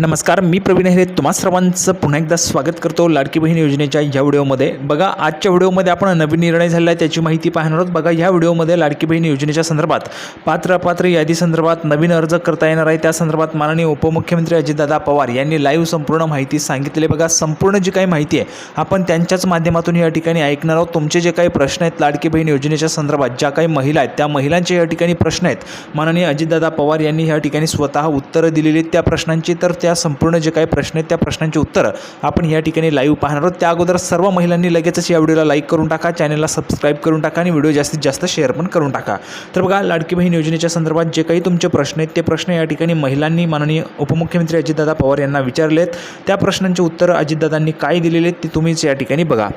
नमस्कार मी प्रवीण हेरे तुम्हा सर्वांचं पुन्हा एकदा स्वागत करतो लाडकी बहीण योजनेच्या या व्हिडिओमध्ये. बघा आजच्या व्हिडिओमध्ये आपण नवीन निर्णय झालेला आहे त्याची माहिती पाहणार आहोत. बघा ह्या व्हिडिओमध्ये लाडकी बहीण योजनेच्या संदर्भात पात्र अपात्र यादी संदर्भात नवीन अर्ज करता येणार आहे. त्या संदर्भात माननीय उपमुख्यमंत्री अजितदादा पवार यांनी लाईव्ह संपूर्ण माहिती सांगितलेली बघा संपूर्ण जी काही माहिती आहे आपण त्यांच्याच माध्यमातून या ठिकाणी ऐकणार आहोत. तुमचे जे काही प्रश्न आहेत लाडकी बहीण योजनेच्या संदर्भात ज्या काही महिला आहेत त्या महिलांचे या ठिकाणी प्रश्न आहेत. माननीय अजितदादा पवार यांनी या ठिकाणी स्वतः उत्तरं दिलेली आहेत. त्या प्रश्नांची तर त्या त्या संपूर्ण जे काही प्रश्न आहेत त्या प्रश्नांची उत्तरं आपण या ठिकाणी लाईव्ह पाहणार आहोत. त्या अगोदर सर्व महिलांनी लगेचच या व्हिडिओला लाईक करून टाका चॅनलला सबस्क्राईब करून टाका आणि व्हिडिओ जास्तीत जास्त शेअर पण करून टाका. तर बघा लाडकी बहीण योजनेच्या संदर्भात जे काही तुमचे प्रश्न आहेत ते प्रश्न या ठिकाणी महिलांनी माननीय उपमुख्यमंत्री अजितदादा पवार यांना विचारले आहेत त्या प्रश्नांची उत्तरं अजितदादांनी काय दिलेली आहेत ते तुम्हीच या ठिकाणी बघा.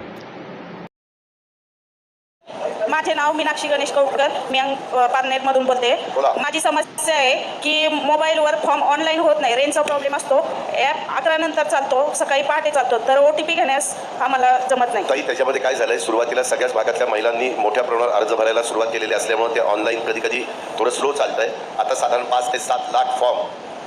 माझे नाव मीनाक्षी गणेश कौटकर मी पारनेरमधून बोलते. बोला. माझी समस्या आहे की मोबाईलवर फॉर्म ऑनलाईन होत नाही. रेंजचा प्रॉब्लेम असतो. ॲप अकरा नंतर चालतो. सकाळी पहाटे चालतो. तर ओ टी पी घेण्यास आम्हाला जमत नाही. ताई त्याच्यामध्ये काय झालंय? सुरुवातीला सगळ्याच भागातल्या महिलांनी मोठ्या प्रमाणावर अर्ज भरायला सुरुवात केलेली असल्यामुळे ते ऑनलाईन कधी कधी थोडं स्लो चालतंय. आता साधारण पाच ते सात लाख फॉर्म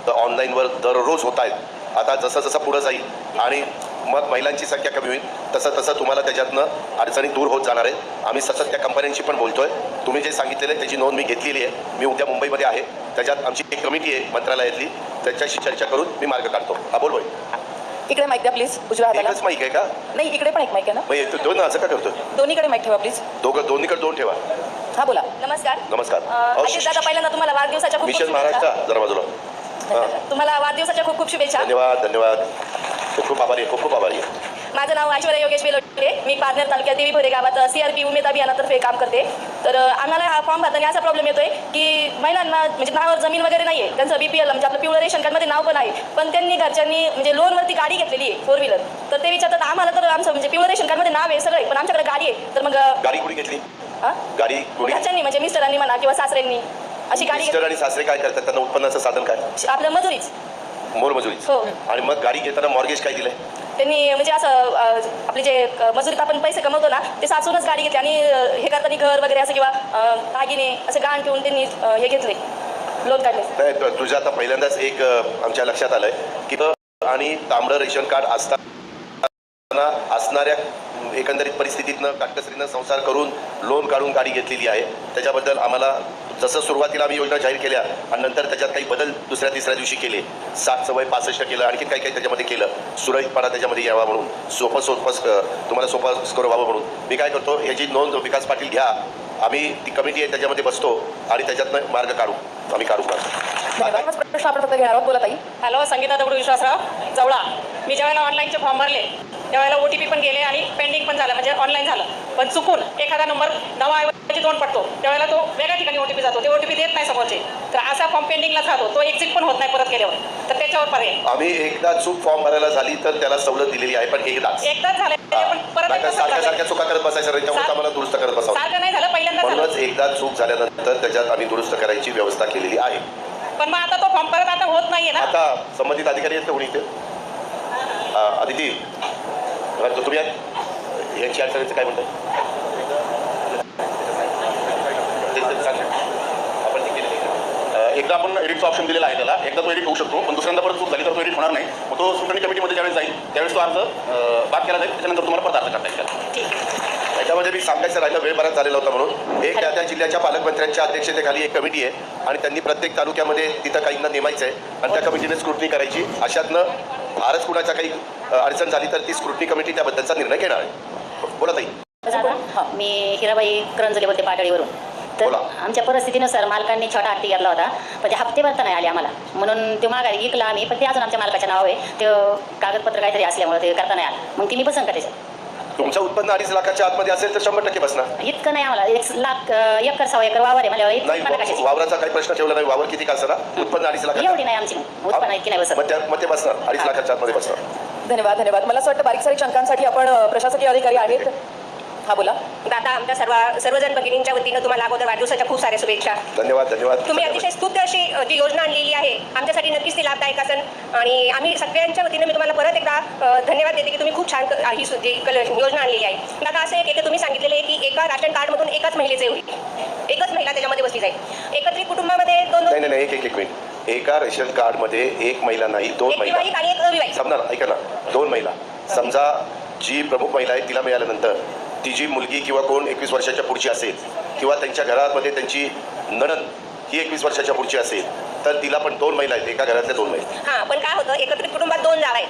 तर ऑनलाईनवर दररोज होत आहेत आता जसं जसं पुढं जाईल आणि मग महिलांची संख्या कमी होईल. तसं तसं तुम्हाला त्याच्यातनं अडचणी दूर होत जाणार आहे आम्ही सतत त्या कंपन्यांशी पण बोलतोय. तुम्ही जे सांगितलेलं आहे त्याची नोंद मी घेतलेली आहे. मी उद्या मुंबईमध्ये आहे. त्याच्यात आमची एक कमिटी आहे मंत्रालयातली. त्याच्याशी चर्चा करून मी मार्ग काढतो. हा बोल भाई. इकडे माईक द्या प्लीज उजव्या हाताला. एकच माईक आहे का? नाही इकडे पण एक माईक आहे ना? दोन असं का करतो दोन्हीकडे माईक ठेवा प्लीज दोघं दोन्हीकडे दोन ठेवा. हा बोला. नमस्कार. नमस्कार. दादा पहिल्यांदा तुम्हाला वाढदिवसाच्या खूप खूप मिशन शुभेच्छा. महाराष्ट्र जरा बाजूला तुम्हाला वाढदिवसाच्या खूप खूप शुभेच्छा. धन्यवाद धन्यवाद. खूप खूप आभारी आहे खूप खूप आभारी आहे. माझं नाव ऐश्वर्या योगेश बेलोटे मी पारनेर तालुक्यात देवी भोरे गावात सी आर पी उमेद अभियानातर्फे काम करते. तर आम्हाला हा फॉर्म भरताना असा प्रॉब्लेम येतोय की महिलांना म्हणजे नावावर जमीन वगैरे नाही आहे त्यांचं बी पी एल म्हणजे आपलं पिवळं रेशन कार्डमध्ये नाव पण आहे. पण त्यांनी घरच्यांनी म्हणजे लोनवरती गाडी घेतलेली आहे फोर व्हीलर तर ते विचारतात आम्हाला तर आमचं म्हणजे पिवळं रेशन कार्डमध्ये नाव आहे सगळं आहे, पण आमच्याकडे गाडी आहे. तर मग गाडी कुणी घेतली? हा? गाडी घरच्यांनी म्हणजे मिस्टरांनी म्हणा किंवा सासऱ्यांनी अशी गाडी मिस्टर आणि सासरे काय करतात? त्यांना उत्पन्नाचं साधन काय? आपलं मजुरीच. मोलमजुरी हो. आणि मग गाडी घेताना मॉर्गेज काय दिलंय? त्यांनी म्हणजे असं अ, आपले जे क- मजुरीत आपण पैसे कमवतो ना ते साचूनच गाडी घेतली आणि अ, हे करताना घर वगैरे असं किंवा अ, दागिने असं गहाण ठेवून त्यांनी अ, हे घेतले लोन काढले. नाही, तु- आता पहिल्यांदाच एक अ, आमच्या लक्षात आलंय की तो आणि तांबडं रेशन कार्ड असताना असणाऱ्या एकंदरीत परिस्थितीतनं काटकसरीनं संसार करून लोन काढून गाडी घेतलेली आहे. त्याच्याबद्दल आम्हाला जसं सुरुवातीला आम्ही योजना जाहीर केल्या आणि नंतर त्याच्यात काही बदल दुसऱ्या तिसऱ्या दिवशी केले. सात सवय पासष्ट केलं आणखी काही काही त्याच्यामध्ये केलं. सुरळीतपणा त्याच्यामध्ये यावा म्हणून. सोपं सोपं तुम्हाला सोपं स्कोर व्हावं म्हणून. मी काय करतो याची नोंद विकास पाटील घ्या. आम्ही ती कमिटी आहे त्याच्यामध्ये बसतो आणि त्याच्यातनं मार्ग काढू आम्ही काढू प्रश्न आपण फक्त घेणार आहोत बोला ताई. हॅलो संगीता दगडू विश्वासराव. जवळा. मी ज्यावेळेला ऑनलाईनचे फॉर्म भरले त्यावेळेला ओ टी पी पण गेले आणि पेंडिंग पण झालं म्हणजे ऑनलाईन झालं. पण चुकून एखादा नंबर दवा ऐवजी दोन पडतो. त्यावेळेला तो वेगळ्या ठिकाणी ओ टी पी जातो. ते ओ टी पी देत नाही समोरचे. तर असा फॉर्म पेंडिंगलाच राहतो. तो एक्झिट पण होत नाही परत केल्यावर. तर त्याच्यावर पर्याय. आम्ही एकदा चूक फॉर्म भरायला झाली तर त्याला सवलत दिलेली आहे पण एकदाच. एकदाच झालं पण परत सारख्या. सारख्या चुका करत बसायचं आम्हाला दुरुस्त करत बसावं सारखं नाही झालं पहिल्यांदा झालं म्हणूनच एकदा चूक झाल्यानंतर त्याच्यात आम्ही दुरुस्त करायची व्यवस्था केलेली आहे. पण मग आता तो फॉर्म परत आता होत नाहीये ना? आता संबंधित अधिकारी आहेत कोणी इथे? हा, अदिती. तो तुम्ही यांची अडचणीचं काय म्हणताय ते- ते सांग. आपण ते केलेलं आहे का? अ, एकदा आपण एडिटचा ऑप्शन दिलेला आहे त्याला. एकदा तो एडिट होऊ शकतो पण दुसऱ्यांदा परत चूक झाली तर तो एडिट होणार नाही. मग तो सुटणी कमिटीमध्ये ज्यावेळेस जाईल त्यावेळेस तो अर्ज बाद केला जाईल. त्याच्यानंतर तुम्हाला परत अर्ज करता येईल. त्याला. याच्यामध्ये मी सांगायचं राहिलं वेळ बराच झालेला होता म्हणून. एक त्या त्या जिल्ह्याच्या पालकमंत्र्यांच्या अध्यक्षतेखाली एक कमिटी आहे आणि त्यांनी प्रत्येक तालुक्यामध्ये तिथं काहींना नेमायचं आहे आणि त्या कमिटीने स्क्रुटनी करायची. अशातनं फारच कुणाच्या काही अडचण झाली तर ती स्क्रुटनी कमिटी त्याबद्दलचा निर्णय घेणार आहे. बोला ताई. मी हिराबाई करंजले बोलते पाटळीवरून. तर. आमच्या परिस्थितीनुसार मालकांनी छोटा हत्ती घेतला होता. पण ते हप्ते भरता नाही आले आम्हाला. म्हणून ते माघारी विकला आम्ही पण ते अजून आमच्या मालकाच्या नाव आहे. ते कागदपत्र काहीतरी असल्यामुळे ते करता नाही आलं. मग ती मी पसंत करायचं तुमचं उत्पन्न अडीच लाखाच्या आतमध्ये असेल तर शंभर टक्के बसणार. इतकं नाही आम्हाला. एक लाख अं, एकर सव्वा एकर वावर आहे मला नाही इतकं वावराचा काही प्रश्न ठेवला नाही. वावर किती का असणार उत्पन्न अडीच लाखाच्या एवढी नाही आमची. उत्पन्न इतकी नाही बसत. मग त्या- मग ते बसणार. अडीच लाखाच्या आतमध्ये बसणार. धन्यवाद धन्यवाद. मला असं वाटतं बारीक सारीक शंकांसाठी आपण अ, प्रशासकीय अधिकारी आहेत. हा बोला. दादा आमच्या सर्व सर्वजन भगिनींच्या वतीनं तुम्हाला अगोदर वाढदिवसाच्या खूप साऱ्या शुभेच्छा. धन्यवाद धन्यवाद. तुम्ही अतिशय स्तुत्य अशी जी योजना आणलेली आहे आमच्यासाठी नक्कीच ती लाभदायक असेल आणि आम्ही सगळ्यांच्या वतीनं मी तुम्हाला परत एकदा धन्यवाद देते की तुम्ही खूप छान ही योजना आणलेली आहे. दादा असं एक तुम्ही सांगितलेलं आहे की एका राशन कार्डमधून एकाच महिलेचे होईल. एकच महिला त्याच्यामध्ये बसली जाईल. एकत्रित कुटुंबामध्ये दोन नाही नाही एक एक एक मिनिट. एका रेशन कार्डमध्ये एक महिला नाही दोन महिला. समजा ना ऐका ना. दोन महिला. समजा जी प्रमुख महिला आहे तिला मिळाल्यानंतर तिची मुलगी किंवा कोण एकवीस वर्षाच्या पुढची असेल किंवा त्यांच्या घरामध्ये त्यांची नणन ही एकवीस वर्षाच्या पुढची असेल तर तिला पण दोन महिला आहेत एका घरातल्या दोन महिला हा पण काय होतं एकत्रित कुटुंबात दोन जावा आहेत.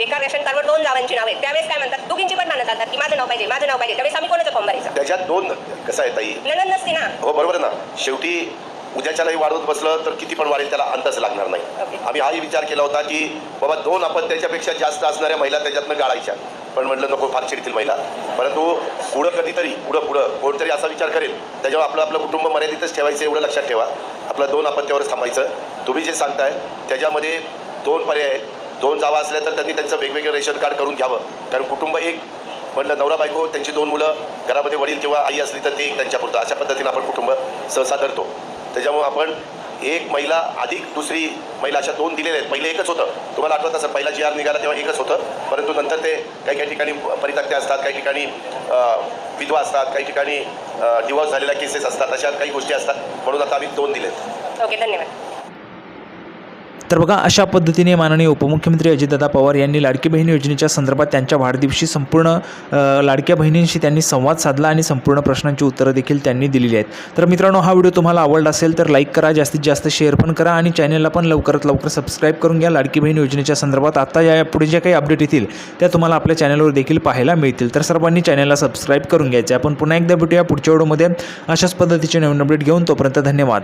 एका रेशन कार्डवर दोन जावांची नाव आहेत. त्यावेळेस काय म्हणतात दोघींची पण नाणं जातात की माझं नाव पाहिजे माझं नाव पाहिजे. त्यावेळेस आम्ही कोणाचं फॉर्म भरायचं? त्याच्यात दोन कसं आहे ताई? नणन नसते ना. हो बरोबर ना. शेवटी उद्याच्यालाही वाढवत बसलं तर किती पण वाढेल त्याला अंतच लागणार नाही. आम्ही हाही विचार केला होता की बाबा दोन आपण त्याच्यापेक्षा जास्त असणाऱ्या महिला त्याच्यातनं गाळायच्या. पण म्हटलं नको फार चिडतील महिला. परंतु पुढं कधीतरी पुढं पुढं कोणतरी असा विचार करेल त्याच्यावर आपलं आपलं कुटुंब मर्यादितच ठेवायचं एवढं लक्षात ठेवा. आपलं दोन अपत्यावरच थांबायचं. तुम्ही जे सांगताय त्याच्यामध्ये दोन पर्याय आहेत. दोन जावा असल्या तर त्यांनी त्यांचं वेगवेगळं रेशन कार्ड करून घ्यावं. कारण कुटुंब एक. म्हटलं नवरा बायको त्यांची दोन मुलं घरामध्ये वडील किंवा आई असली तर ते एक त्यांच्यापुरतं. अशा पद्धतीने आपण कुटुंब सहसा धरतो त्याच्यामुळे आपण एक महिला अधिक दुसरी महिला अशा दोन दिलेल्या आहेत. पहिले एकच होतं. तुम्हाला आठवत असेल पहिला जी आर निघाला तेव्हा एकच होतं. परंतु नंतर ते काही काही ठिकाणी परितक्त्या असतात काही ठिकाणी विधवा असतात काही ठिकाणी डिवॉर्स झालेल्या केसेस असतात अशा काही गोष्टी असतात. म्हणून आता आम्ही दोन दिलेत. ओके धन्यवाद. तर बघा अशा पद्धतीने माननीय उपमुख्यमंत्री अजितदादा पवार यांनी लाडकी बहीण योजनेच्या संदर्भात त्यांच्या वाढदिवशी संपूर्ण लाडक्या बहिणींशी त्यांनी संवाद साधला आणि संपूर्ण प्रश्नांची उत्तरं देखील त्यांनी दिलेली आहेत. तर मित्रांनो हा व्हिडिओ तुम्हाला आवडला असेल तर लाईक करा जास्तीत जास्त शेअर पण करा आणि चॅनलला पण लवकरात लवकर सबस्क्राईब करून घ्या. लाडकी बहीण योजनेच्या संदर्भात आता या पुढे ज्या काही अपडेट येतील त्या तुम्हाला आपल्या चॅनलवर देखील पाहायला मिळतील. तर सर्वांनी चॅनलला सबस्क्राईब करून घ्यायचे आपण पुन्हा एकदा भेटूया पुढच्या व्हिडिओमध्ये. अशाच पद्धतीचे नवीन अपडेट घेऊन तोपर्यंत धन्यवाद.